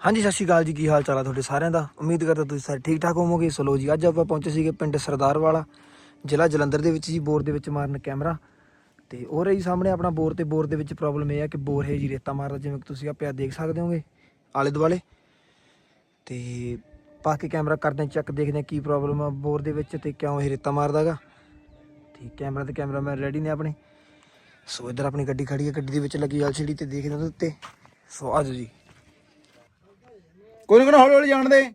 ਹਾਂਜੀ, ਸਤਿ ਸ਼੍ਰੀ ਅਕਾਲ ਜੀ। ਕੀ ਹਾਲ ਚਾਲ ਆ ਤੁਹਾਡੇ ਸਾਰਿਆਂ ਦਾ? ਉਮੀਦ ਕਰਦਾ ਤੁਸੀਂ ਸਾਰੇ ਠੀਕ ਠਾਕ ਹੋਵੋਗੇ ਸਲੋ ਜੀ, ਅੱਜ ਆਪਾਂ ਪਹੁੰਚੇ ਸੀਗੇ ਪਿੰਡ ਸਰਦਾਰ ਵਾਲਾ ਜ਼ਿਲ੍ਹਾ ਜਲੰਧਰ ਦੇ ਵਿੱਚ ਜੀ, ਬੋਰ ਦੇ ਵਿੱਚ ਮਾਰਨ ਕੈਮਰਾ। ਤੇ ਉਹ ਰਹੀ ਸਾਹਮਣੇ ਆਪਣਾ ਬੋਰ ਤੇ ਬੋਰ ਦੇ ਵਿੱਚ ਪ੍ਰੋਬਲਮ ਇਹ ਆ ਕਿ ਬੋਰ ਹੈ ਜੀ ਰੇਤਾ ਮਾਰਦਾ, ਜਿਵੇਂ ਕਿ ਤੁਸੀਂ ਆਪਿਆ ਦੇਖ ਸਕਦੇ ਹੋਗੇ ਆਲੇ ਦੁਆਲੇ। ਤੇ ਪਾ ਕੇ ਕੈਮਰਾ ਕਰਦੇ ਚੈੱਕ ਦੇਖਦੇ ਹਾਂ ਕੀ ਪ੍ਰੋਬਲਮ ਆ ਬੋਰ ਦੇ ਵਿੱਚ ਤੇ ਕਿਉਂ ਇਹ ਰੇਤਾ ਮਾਰਦਾਗਾ ਠੀਕ ਕੈਮਰਾ ਤੇ ਕੈਮਰਾਮੈਨ ਰੈਡੀ ਨੇ ਆਪਣੇ। ਸੋ ਇੱਧਰ ਆਪਣੀ ਗੱਡੀ ਖੜੀ ਹੈ, ਗੱਡੀ ਦੇ ਵਿੱਚ ਲੱਗੀ ਐਲਸੀਡੀ ਤੇ ਦੇਖਦੇ ਉਹਦੇ ਉੱਤੇ। ਸੋ ਆਜੋ ਜੀ। ਕੋਈ ਨਾ ਕੋਈ ਹੌਲੀ ਹੌਲੀ ਜਾਣ ਦੇ।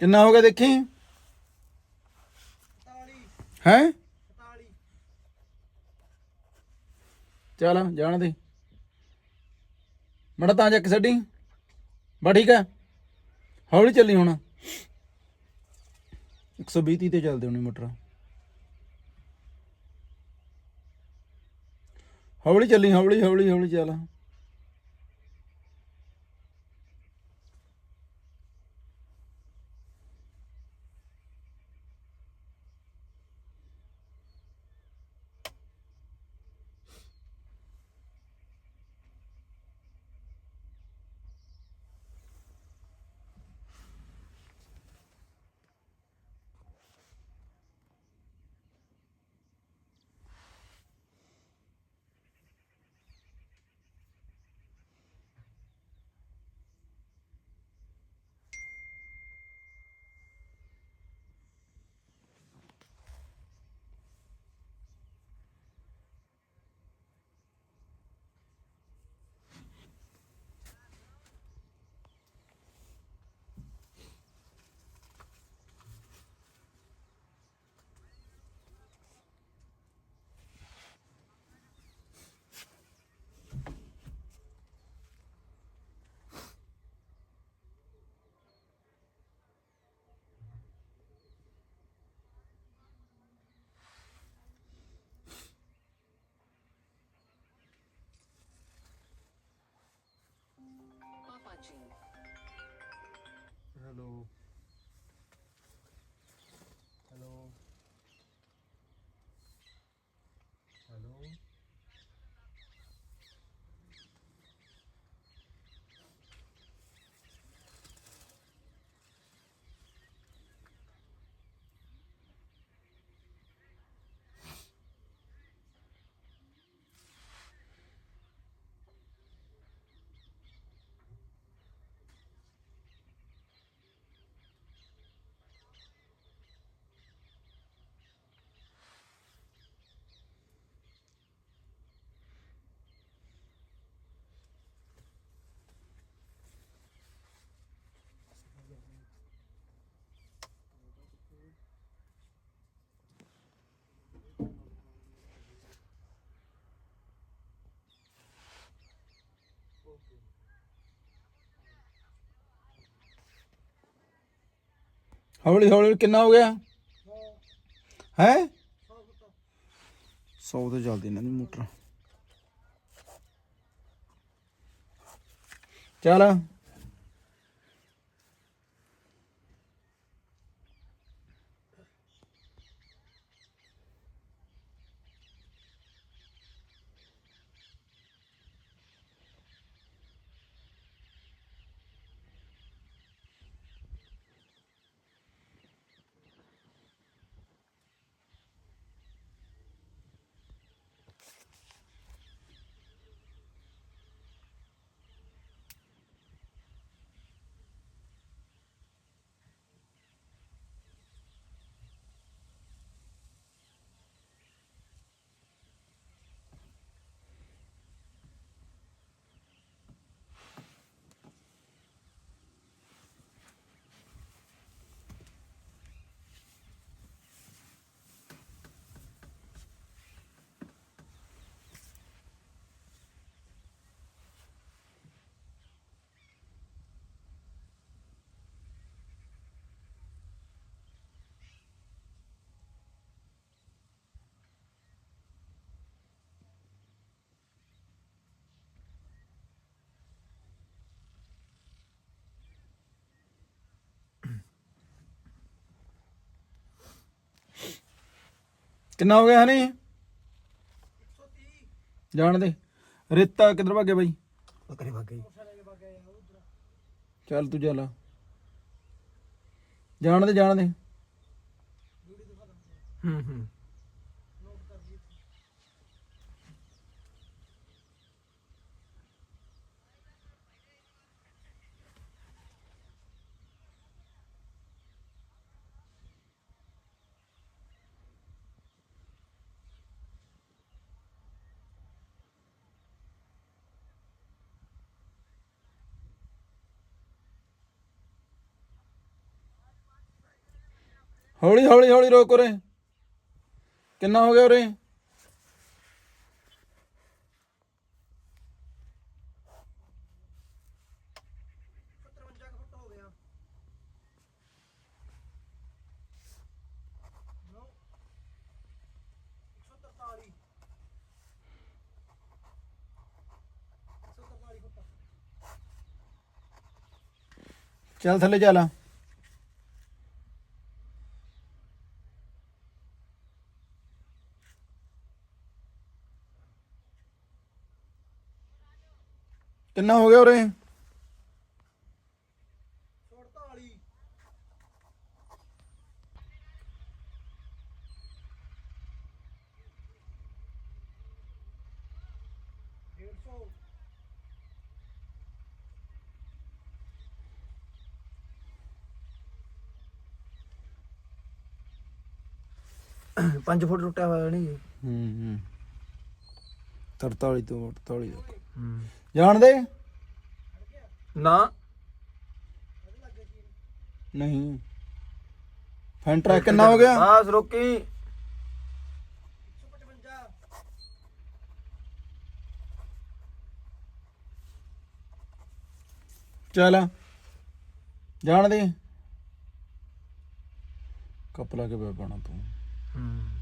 ਕਿੰਨਾ ਹੋ ਗਿਆ ਦੇਖੀ? ਹੈ? ਚੱਲ, ਜਾਣ ਦੇ। ਮੜਾ ਤਾਂ ਚੱਕ ਛੱਡੀ। ਬਾ ਠੀਕ ਹੈ। ਹੌਲੀ ਚੱਲੀ ਹੁਣ। 120 ਤੀਹ ਤੇ ਚੱਲਦੇ ਹੋਣੀ ਮੋਟਰ। ਹੌਲੀ ਚੱਲੀ ਹੌਲੀ ਹੌਲੀ ਹੌਲੀ ਚੱਲ। ਹੌਲੀ ਹੌਲੀ ਕਿੰਨਾ ਹੋ ਗਿਆ? ਹੈ? 100 ਤੇ ਚੱਲਦੀ ਇਹਨਾਂ ਦੀ ਮੋਟਰ। ਚੱਲ। ਕਿੰਨਾ ਹੋ ਗਿਆ ਹਨੀ? 130 ਜਾਣ ਦੇ। ਰੇਤਾ ਕਿੱਧਰ ਭੱਗ ਗਿਆ ਬਾਈ? ਬੱਕਰੇ ਭੱਗ ਗਈ। ਚੱਲ ਤੂੰ ਚੱਲ। ਜਾਣਦੇ ਜਾਣਦੇ ਹੂੰ ਹੂੰ। ਹੌਲੀ ਹੌਲੀ ਹੌਲੀ ਰੋਕ ਉਰੇ। ਕਿੰਨਾ ਹੋ ਗਿਆ ਉਰੇ? ਚੱਲ ਥੱਲੇ ਚੱਲ। ਕਿੰਨਾ ਹੋ ਗਿਆ ਉਰੇ? ਪੰਜ ਫੁੱਟ ਟੁੱਟਿਆ ਹੋਇਆ ਨਹੀਂ ਹੂੰ ਹੂੰ। 43 ਤੋਂ 48 ਤੱਕ। ਹੂੰ। ਜਾਣ ਦੇ ਨਾ। ਨਹੀਂ। ਫੈਂਟਰਾ ਕਿੰਨਾ ਹੋ ਗਿਆ? ਬਸ ਰੋਕੀ। ਚੱਲ। ਜਾਣ ਦੇ। ਕਪਲਾ ਕੇ ਬੈ ਪਾਣਾ ਤੂੰ। ਹੂੰ।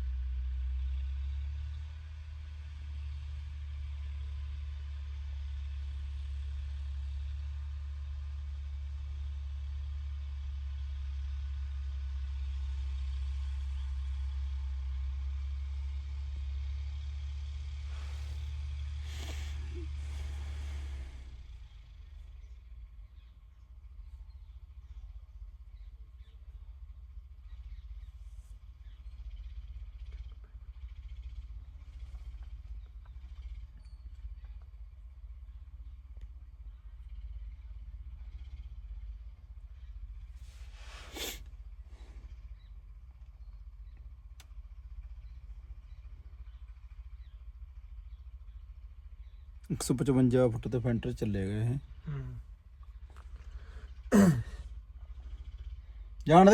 155 ਫੁੱਟ ਤੇ ਫੈਂਟਰ ਚੱਲੇ ਗਏ ਇਹ। ਹੂੰ। ਜਾਣ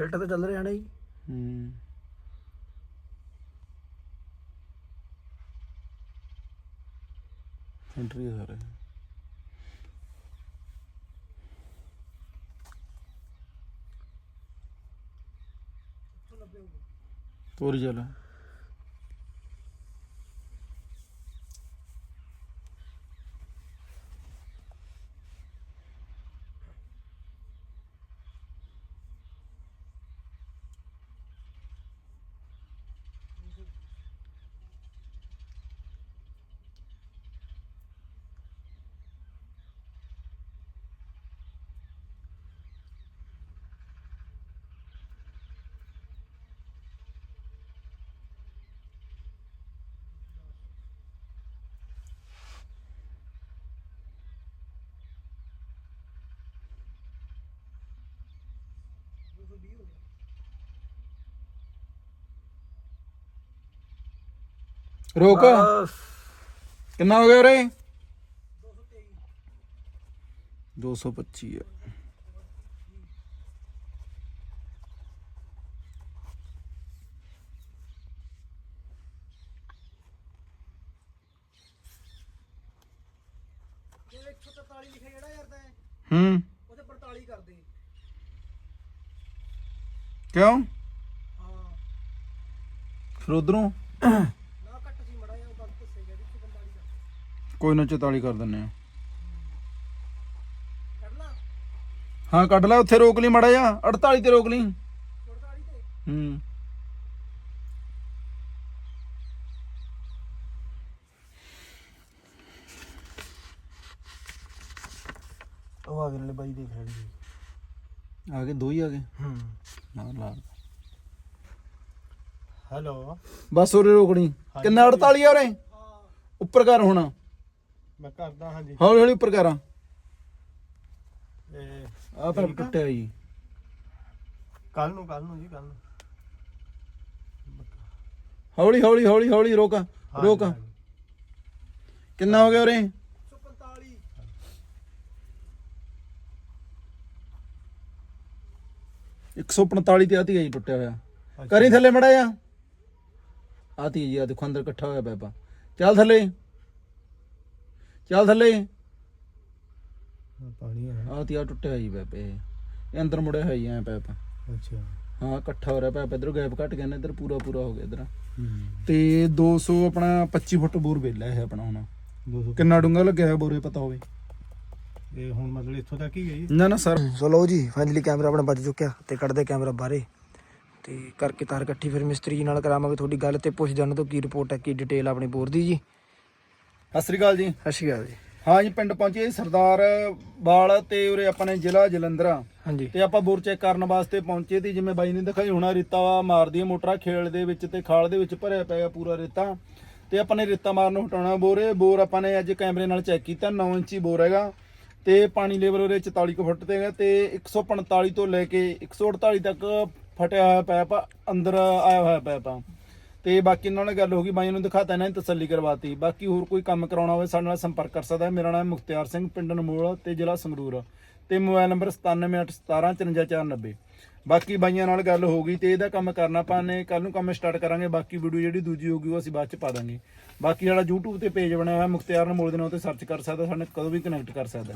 ਫਿਲਟਰ ਤਾਂ ਚੱਲ ਰਿਹਾ ਨਾ ਜੀ। ਹੂੰ। ਫੈਂਟਰ ਆ ਸਾਰੇ। ਤੋਰੀ ਚੱਲ। ਰੋਕ। ਬਸ। ਕਿੰਨਾ ਹੋ ਗਿਆ ਉਰੇ? 225 ਆ ਜੇ 143 ਲਿਖਿਆ ਜਿਹੜਾ ਯਾਰ ਤਾਂ ਹੂੰ ਉਹਦੇ 45 ਕਰ ਦੇ ਕਿਉਂ ਹਾਂ ਫਿਰ ਉਧਰੋਂ ਨਾ ਘੱਟ ਸੀ ਮੜਾ ਉਹ ਗਲਤ ਦੱਸੇਗਾ ਵੀ 145 ਕਰ ਕੋਈ ਨਾ 44 ਕਰ ਦਿੰਨੇ ਆ ਕੱਢ ਲਾ ਹਾਂ ਕੱਢ ਲੈ ਉੱਥੇ ਰੋਕ ਲਈ ਮੜਾ ਜਾ 48 ਤੇ ਰੋਕ ਲਈ 48 ਤੇ ਹੂੰ ਉਹ ਆ ਗਏ ਨਾਲੇ ਬਾਈ ਦੇਖ ਲੈਣੀ ਆ ਗਏ ਦੋ ਹੀ ਆ ਗਏ ਹੂੰ ਨਾ ਲਾ ਹੈਲੋ। ਬਸ ਉਰੇ ਰੋਕਣੀ ਕਿੰਨਾ 48 ਆ ਉਰੇ? ਉੱਪਰ ਕਰ ਹੁਣ। ਮੈਂ ਕਰਦਾ ਹਾਂਜੀ। ਹੌਲੀ ਹੌਲੀ ਉੱਪਰ ਕਰ। ਇਹ ਆ ਫਿਰ ਟੁੱਟਿਆ ਜੀ। ਕੱਲ ਨੂੰ ਕੱਲ ਨੂੰ ਜੀ ਕੱਲ ਨੂੰ। ਹੌਲੀ ਹੌਲੀ ਹੌਲੀ ਹੌਲੀ ਰੋਕ। ਰੋਕ। ਹਾਂਜੀ, ਕਿੰਨਾ ਹੋ ਗਿਆ ਉਰੇ 145 145 ਤੇ ਆਤੀ ਹੈ ਜੀ ਟੁੱਟਿਆ ਹੋਇਆ। ਹਾਂਜੀ। ਕਰੀ ਥੱਲੇ ਮੜਾ ਜਾ। ਆਤੀ ਜੀ ਆ ਦੇਖੋ ਅੰਦਰ ਇਕੱਠਾ ਹੋਇਆ ਪੈਪਾ ਚੱਲ ਥੱਲੇ। ਚੱਲ ਥੱਲੇ। ਹਾਂ, ਪਾਣੀ ਹੈ। ਆਤੀ ਆ ਟੁੱਟਿਆ ਜੀ ਪੈਪ ਇਹ ਇਹ ਅੰਦਰ ਮੁੜਿਆ ਹੋਇਆ ਜੀ ਐ ਪੈਪ ਅੱਛਾ। ਹਾਂ ਇਕੱਠਾ ਹੋ ਰਿਹਾ ਪੈਪ ਇਧਰ ਗੈਪ ਘਟ ਗਿਆ ਨਾ ਇਧਰ ਪੂਰਾ ਪੂਰਾ ਹੋ ਗਿਆ ਇਧਰ। ਹੂੰ। ਤੇ 200 ਆਪਣਾ 25 ਫੁੱਟ ਬੋਰ ਵੇਲਾ ਇਹ ਆਪਣਾ ਹੁਣ। 200 ਕਿੰਨਾ ਡੂੰਗਾ ਲੱਗਿਆ ਹੋਇਆ ਬੋਰੇ ਪਤਾ ਹੋਵੇ। ਇਹ ਹੁਣ ਮਤਲਬ ਇੱਥੋਂ ਤੱਕ ਹੀ ਗਈ। ਨਾ ਨਾ ਸਰ। ਸੋ ਲਓ ਜੀ ਫਾਈਨਲੀ ਕੈਮਰਾ ਆਪਣਾ ਵੱਜ ਚੁੱਕਿਆ ਤੇ ਕੱਢਦੇ ਕੈਮਰਾ ਬਾਹਰੇ। ਤੇ ਕਰਕੇ ਤਾਰ ਇਕੱਠੀ ਫਿਰ ਮਿਸਤਰੀ ਜੀ ਨਾਲ ਕਰਾਵਾਂਗੇ ਤੁਹਾਡੀ ਗੱਲ ਤੇ ਪੁੱਛ ਜਾਣ ਤੋਂ ਕੀ ਰਿਪੋਰਟ ਹੈ ਕੀ ਡਿਟੇਲ ਆਪਣੀ ਬੋਰ ਦੀ ਜੀ। ਸਤਿ ਸ੍ਰੀ ਅਕਾਲ ਜੀ। ਸਤਿ ਸ਼੍ਰੀ ਅਕਾਲ ਜੀ। ਹਾਂ ਜੀ ਪਿੰਡ ਪਹੁੰਚੇ ਜੀ, ਸਰਦਾਰ ਬਾਲ ਤੇ ਉਰੇ ਆਪਣੇ ਜ਼ਿਲ੍ਹਾ ਜਲੰਧਰ। ਹਾਂਜੀ। ਤੇ ਆਪਾਂ ਬੋਰ ਚੈੱਕ ਕਰਨ ਵਾਸਤੇ ਪਹੁੰਚੇ ਤੇ ਜਿਵੇਂ ਬਾਈ ਨੇ ਦਿਖਾਈ ਹੋਣਾ ਰੇਤਾ ਮਾਰਦੀ ਹੈ ਮੋਟਰਾਂ ਖੇਲ ਦੇ ਵਿੱਚ ਤੇ ਖਾਲ ਦੇ ਵਿੱਚ ਭਰਿਆ ਪਿਆ ਪੂਰਾ ਰੇਤਾ। ਤੇ ਆਪਾਂ ਨੇ ਰੇਤਾ ਮਾਰਨ ਨੂੰ ਹਟਾਉਣਾ ਬੋਰੇ। ਬੋਰ ਆਪਾਂ ਨੇ ਅੱਜ ਕੈਮਰੇ ਨਾਲ ਚੈੱਕ ਕੀਤਾ 9 ਇੰਚੀ ਬੋਰ ਹੈਗਾ। ਤੇ ਪਾਣੀ ਲੈਵਲ ਉਹਦੇ 44 ਕੁ ਫੁੱਟ ਤੇ ਹੈਗਾ ਤੇ 145 ਤੋਂ ਲੈ ਕੇ 148 ਤੱਕ ਫਟਿਆ ਹੋਇਆ ਪੈਪ ਅੰਦਰ ਆਇਆ ਹੋਇਆ ਪੈਪ ਆ। ਤੇ ਬਾਕੀ ਇਹਨਾਂ ਨਾਲ ਗੱਲ ਹੋ ਗਈ ਬਾਈਆਂ ਨੂੰ ਦਿਖਾਤਾ ਇਹਨਾਂ ਨੇ ਤਸੱਲੀ ਕਰਵਾਤੀ। ਬਾਕੀ ਹੋਰ ਕੋਈ ਕੰਮ ਕਰਾਉਣਾ ਹੋਵੇ, ਸਾਡੇ ਨਾਲ ਸੰਪਰਕ ਕਰ ਸਕਦਾ ਹੈ। ਮੇਰਾ ਨਾਮ ਮੁਖਤਿਆਰ ਸਿੰਘ, ਪਿੰਡ ਨਮੋਲ ਤੇ ਜ਼ਿਲ੍ਹਾ ਸੰਗਰੂਰ। ਤੇ ਮੋਬਾਈਲ ਨੰਬਰ 9781175490 ਬਾਕੀ ਬਾਈਆਂ ਨਾਲ ਗੱਲ ਹੋ ਗਈ ਤੇ ਇਹਦਾ ਕੰਮ ਕਰਨਾ ਆਪਾਂ ਨੇ ਕੱਲ ਨੂੰ ਕੰਮ ਸਟਾਰਟ ਕਰਾਂਗੇ। ਬਾਕੀ ਵੀਡੀਓ ਜਿਹੜੀ ਦੂਜੀ ਹੋਊਗੀ ਉਹ ਅਸੀਂ ਬਾਅਦ ਚ ਪਾ ਦਾਂਗੇ। ਬਾਕੀ ਸਾਡਾ YouTube ਤੇ ਪੇਜ ਬਣਿਆ ਹੋਇਆ, ਮੁਖਤਿਆਰ ਨਮੋਲ ਦੇ ਨਾਂ ਤੇ ਸਰਚ ਕਰ ਸਕਦਾ ਸਾਨੂੰ ਕਦੋਂ ਵੀ ਕਨੈਕਟ ਕਰ ਸਕਦਾ।